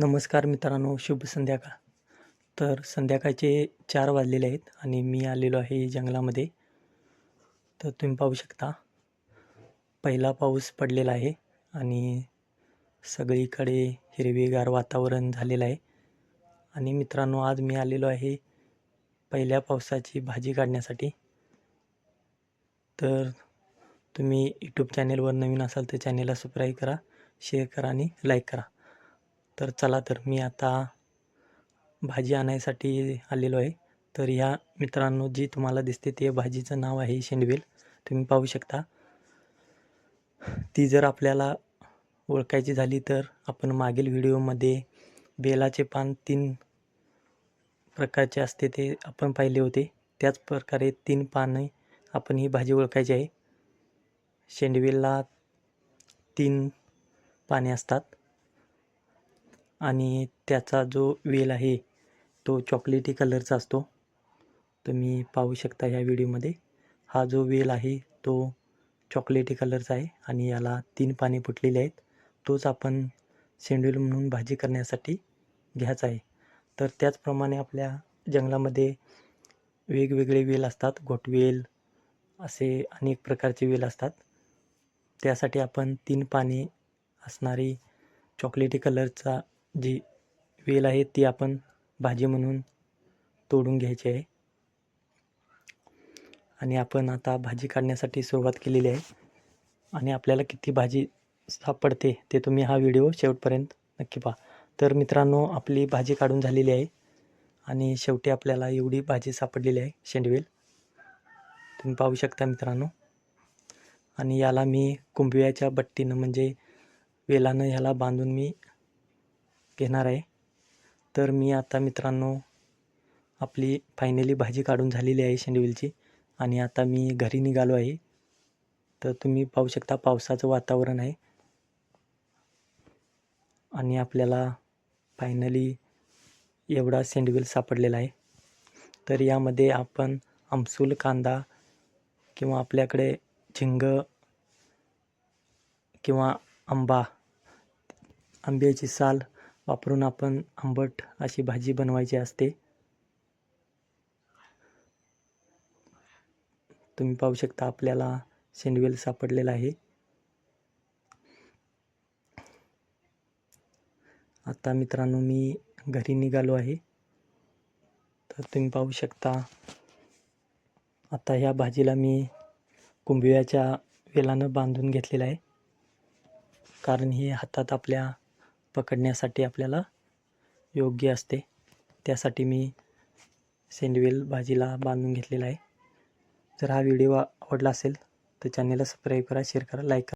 नमस्कार मित्रांनो शुभ संध्याकाळ. तर संध्याकाळचे चार वाजलेले आहेत आणि मी आलेलो आहे जंगलामध्ये. तर तुम्ही पाहू शकता पहिला पाऊस पडलेला आहे आणि सगळीकडे हिरवेगार वातावरण झालेलं आहे. आणि मित्रांनो आज मी आलेलो आहे पहिल्या पावसाची भाजी काढण्यासाठी. तर तुम्ही यूट्यूब चॅनेलवर नवीन असाल तर चॅनेलला सबस्क्राईब करा शेअर करा आणि लाईक करा. तर चला तर मी आता भाजी आणायसाठी आलेलो आहे. तर ह्या मित्रांनो जी तुम्हाला दिसते ते भाजीचं नाव आहे शेंडवेल. तुम्ही पाहू शकता. ती जर आपल्याला ओळखायची झाली तर आपण मागील व्हिडिओमध्ये बेलाचे पान तीन प्रकारचे असते ते आपण पाहिले होते. त्याच प्रकारे तीन पाने आपण ही भाजी ओळखायची आहे. शेंडवेलला तीन पाने असतात. आणि त्याचा जो वेल आहे तो चॉकलेटी कलरचा असतो. तुम्ही पाहू शकता ह्या व्हिडिओमध्ये. हा जो वेल आहे तो चॉकलेटी कलरचा आहे आणि याला तीन पाने फुटलेली आहेत. तोच आपण शेंडवेल म्हणून भाजी करण्यासाठी घ्यायचा आहे. तर त्याचप्रमाणे आपल्या जंगलामध्ये वेगवेगळे वेल असतात. घोटवेल असे अनेक प्रकारचे वेल असतात. त्यासाठी आपण तीन पाने असणारी चॉकलेटी कलरचा जी वेल आहे ती आपण भाजी म्हणून तोडून घ्यायची आहे. आणि आपण आता भाजी काढण्यासाठी सुरुवात केलेली आहे. आणि आपल्याला किती भाजी सापडते ते तुम्ही हा व्हिडिओ शेवटपर्यंत नक्की पहा. तर मित्रांनो आपली भाजी काढून झालेली आहे. आणि शेवटी आपल्याला एवढी भाजी सापडलेली आहे शेंडवेल. तुम्ही पाहू शकता मित्रांनो. आणि याला मी कुंभियाच्या बट्टीनं म्हणजे वेलानं ह्याला बांधून मी घेणार आहे. तर मी आता मित्रांनो आपली फायनली भाजी काढून झालेली आहे शेंडवेलची आणि आता मी घरी निघालो आहे. तर तुम्ही पाहू शकता पावसाचं वातावरण आहे. आणि आपल्याला फायनली एवढा सेंडवेल सापडलेला आहे. तर यामध्ये आपण आमसूल कांदा किंवा आपल्याकडे झिंग किंवा आंबा आंब्याची साल वापरून आपण आंबट अशी भाजी बनवायची असते. तुम्ही पाहू शकता आपल्याला शेंडवेल सापडलेला आहे. आता मित्रांनो मी घरी निघालो आहे. तर तुम्ही पाहू शकता आता ह्या भाजीला मी कुंभियाच्या वेलानं बांधून घेतलेलं आहे. कारण हे हातात आपल्या पकडण्यासाठी आपल्याला योग्य असते. त्यासाठी मी सेंडवेल भाजीला बांधून घेतलेला आहे. जर हा व्हिडिओ आवडला असेल तर चॅनलला सबस्क्राईब करा शेअर करा लाईक करा.